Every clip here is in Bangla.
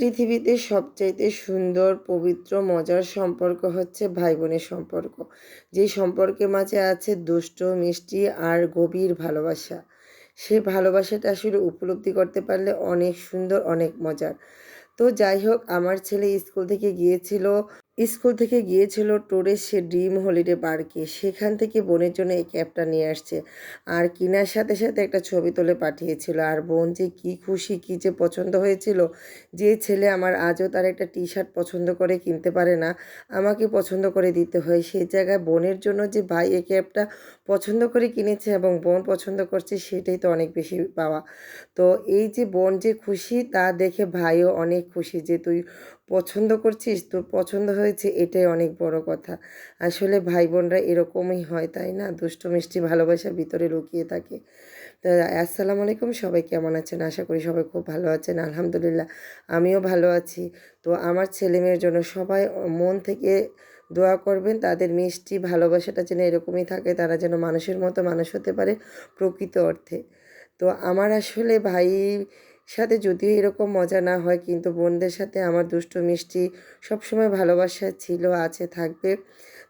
পৃথিবীতে সবচাইতে সুন্দর, পবিত্র, মজার সম্পর্ক হচ্ছে ভাই বোনের সম্পর্ক। যে সম্পর্কের মাঝে আছে দুষ্ট, মিষ্টি আর গভীর ভালোবাসা। সে ভালোবাসাটা আসলে উপলব্ধি করতে পারলে অনেক সুন্দর, অনেক মজার। তো যাই হোক, আমার ছেলে স্কুল থেকে গিয়েছিল স্কুল থেকে গিয়েছিল ট্যুরে সে ড্রিম হলিডে পার্কে। সেখান থেকে বোনের জন্য এই ক্যাবটা নিয়ে আসছে। আর কিনার সাথে সাথে একটা ছবি তুলে পাঠিয়েছিল। আর বোন যে কী খুশি, কী যে পছন্দ হয়েছিল, যে ছেলে আমার আজও তার একটা টি শার্ট পছন্দ করে কিনতে পারে না, আমাকে পছন্দ করে দিতে হয়। সেই জায়গায় বোনের জন্য যে ভাই এই ক্যাবটা পছন্দ করে কিনেছে এবং বোন পছন্দ করছে, সেটাই তো অনেক বেশি পাওয়া। তো এই যে বোন যে খুশি, তা দেখে ভাইও অনেক খুশি যে তুই পছন্দ করছিস? তোর পছন্দ হয়েছে, এটাই অনেক বড় কথা। আসলে ভাই বোনরা এরকমই হয়, তাই না? দুষ্ট, মিষ্টি ভালোবাসা ভিতরে লুকিয়ে থাকে। তো, আসসালামু আলাইকুম, সবাই কেমন আছেন? আশা করি সবাই খুব ভালো আছেন, আলহামদুলিল্লাহ, আমিও ভালো আছি। তো, আমার ছেলে মেয়ের জন্য সবাই মন থেকে দোয়া করবেন, তাদের মিষ্টি ভালোবাসাটা যেন এরকমই থাকে, তারা যেন মানুষের মতো মানুষ হতে পারে প্রকৃত অর্থে। তো, আমার আসলে ভাই সাথে যদিও এরকম মজা না হয়, কিন্তু বোনদের সাথে আমার দুষ্টু মিষ্টি সবসময় ভালোবাসা ছিল, আছে, থাকবে।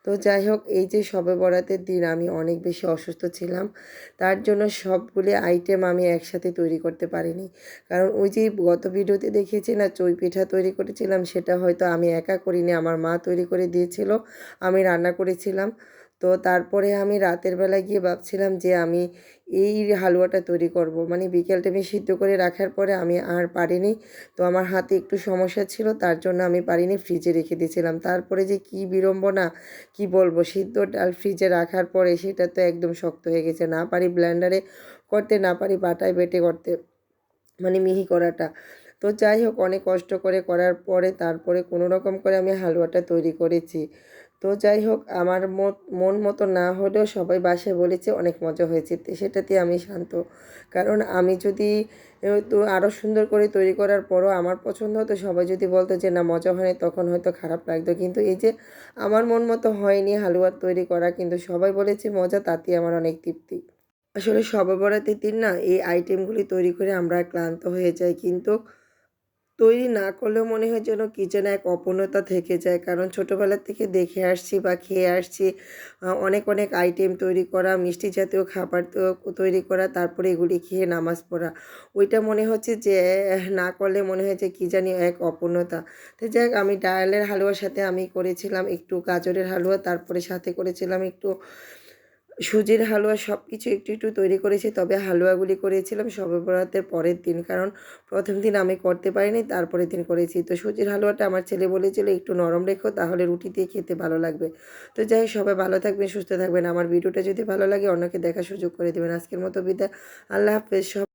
তো যাই হোক, এই যে সবে বরাতের দিন, আমি অনেক বেশি অসুস্থ ছিলাম। তার জন্য সবগুলি আইটেম আমি একসাথে তৈরি করতে পারিনি। কারণ ওই যে গত ভিডিওতে দেখিয়েছি না, চই পিঠা তৈরি করেছিলাম, সেটা হয়তো আমি একা করিনি, আমার মা তৈরি করে দিয়েছিল, আমি রান্না করেছিলাম। তো তারপরে আমি রাতের বেলা গিয়ে ভাবছিলাম যে আমি এই হালুয়াটা তৈরি করব। মানে বিকেল টাইমে সিদ্ধ করে রাখার পরে আমি আর পারিনি। তো আমার হাতে একটু সমস্যা ছিল, তার জন্য আমি পারিনি, ফ্রিজে রেখে দিয়েছিলাম। তারপরে যে কি বিড়ম্বনা, কি বলব? সিদ্ধ ডাল ফ্রিজে রাখার পরে সেটা তো একদম শক্ত হয়ে গেছে। না পারি ব্লেন্ডারে করতে, না পারি বাটায় বেটে করতে মানে মিহি করাটা। তো যাই হোক, অনেক কষ্ট করে করার পরে তারপরে কোনো রকম করে আমি হালুয়াটা তৈরি করেছি। তো যাই হোক, আমার মন মতো না হলেও সবাই বাসায় বলেছে অনেক মজা হয়েছে। সেটাতে আমি শান্ত। কারণ আমি যদি তো আরও সুন্দর করে তৈরি করার পরও আমার পছন্দ হতো, সবাই যদি বলতো যে, না, মজা হয়নি, তখন হয়তো খারাপ লাগতো। কিন্তু এই যে, আমার মন মতো হয়নি হালুয়ার তৈরি করা, কিন্তু সবাই বলেছে মজা, তাতেই আমার অনেক তৃপ্তি। আসলে সবে বরাতের দিন না, এই আইটেমগুলি তৈরি করে আমরা ক্লান্ত হয়ে যাই। কিন্তু তৈরি না করলেও মনে হয় যেন কী যেন এক অপূর্ণতা থেকে যায়। কারণ ছোটোবেলা থেকে দেখে আসছি বা খেয়ে আসছি অনেক অনেক আইটেম তৈরি করা, মিষ্টি জাতীয় খাবার তৈরি করা, তারপরে এগুলি খেয়ে নামাজ পড়া। ওইটা মনে হচ্ছে যে, না করলে মনে হয় যে কী জানি এক অপূর্ণতা। তো যাই আমি ডায়ালের হালুয়ার সাথে আমি করেছিলাম একটু গাজরের হালুয়া, তারপরে সাথে করেছিলাম একটু সুজির হালুয়া সব কিছু একটু একটু তৈরি করেছি, তবে হালুয়াগুলি করেছিলাম সবে পরের দিন। কারণ প্রথম দিন আমি করতে পারিনি, তারপরের দিন করেছি। তো সুজির হালুয়াটা আমার ছেলে বলেছিল, একটু নরম রেখো, তাহলে রুটি দিয়ে খেতে ভালো লাগবে। তো যাই সবাই ভালো থাকবেন, সুস্থ থাকবেন। আমার ভিডিওটা যদি ভালো লাগে, অন্যকে দেখার সুযোগ করে দেবেন। আজকের মতো বিদায়। আল্লাহ হাফেজ, সব